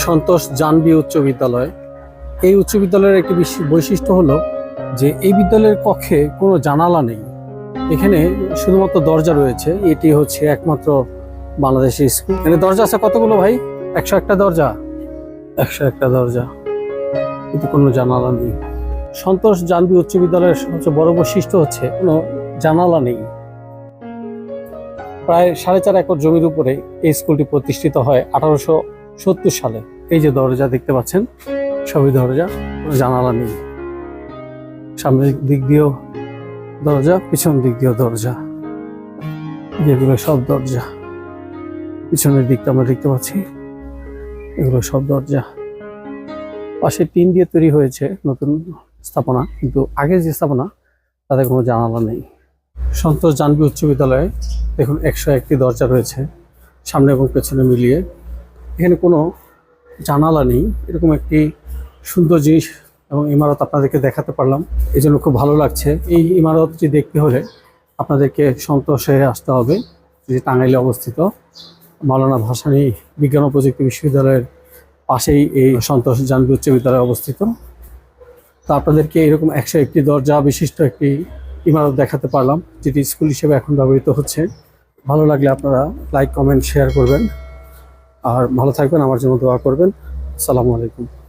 সন্তোষ জানবি উচ্চ বিদ্যালয়। এই উচ্চ বিদ্যালয়ের একটি বিশ- বৈশিষ্ট্য হলো যে এই বিদ্যালয়ের কক্ষে কোনো জানালা নেই। এখানে শুধুমাত্র দরজা রয়েছে। এটি হচ্ছে একমাত্র বাংলাদেশের স্কুল। এখানে দরজা আছে কতগুলো ভাই? একশো একটা দরজা? একশো একটা দরজা। কিন্তু কোনো জানালা নেই। সন্তোষ জানবি উচ্চ বিদ্যালয়ের সবচেয়ে বড় বৈশিষ্ট্য হচ্ছে কোনো জানালা নেই। প্রায় সাড়ে চার একর জমির উপরে এই স্কুলটি প্রতিষ্ঠিত হয় আঠারোশো সত্তর সালে। এই যে দরজা দেখতে পাচ্ছেন, সবই দরজা, কোনো জানালা নেই। সামনের দিক দিয়েও দরজা, পিছন দিক দিয়েও দরজা। যেগুলো সব দরজা। পিছনের দিকটা আমরা দেখতে পাচ্ছি, এগুলো সব দরজা। পাশে টিন দিয়ে তৈরি হয়েছে নতুন স্থাপনা, কিন্তু আগের যে স্থাপনা, তাতে কোনো জানালা নেই। সন্তোষ জানবি উচ্চ বিদ্যালয়ে দেখুন একশো একটি দরজা রয়েছে, সামনে এবং পেছনে মিলিয়ে। এখানে কোনো জানালা নেই। এরকম একটি সুন্দর জিনিস এবং ইমারত আপনাদেরকে দেখাতে পারলাম। এই জন্য খুব ভালো লাগছে। এই ইমারতটি দেখতে হলে আপনাদেরকে সন্তোষে আসতে হবে, যে টাঙ্গাইলে অবস্থিত। মাওলানা ভাসানী বিজ্ঞান ও প্রযুক্তি বিশ্ববিদ্যালয়ের পাশেই এই সন্তোষ জানবি উচ্চ বিদ্যালয় অবস্থিত। তো আপনাদেরকে এরকম একশো একটি দরজা বিশিষ্ট একটি ইমারত দেখাতে পারলাম, যেটি স্কুল হিসেবে এখন ব্যবহৃত হচ্ছে। ভালো লাগলে আপনারা লাইক, কমেন্ট, শেয়ার করবেন। আর ভালো থাকবেন আমার জন্য দোয়া করবেন। সালামু আলাইকুম।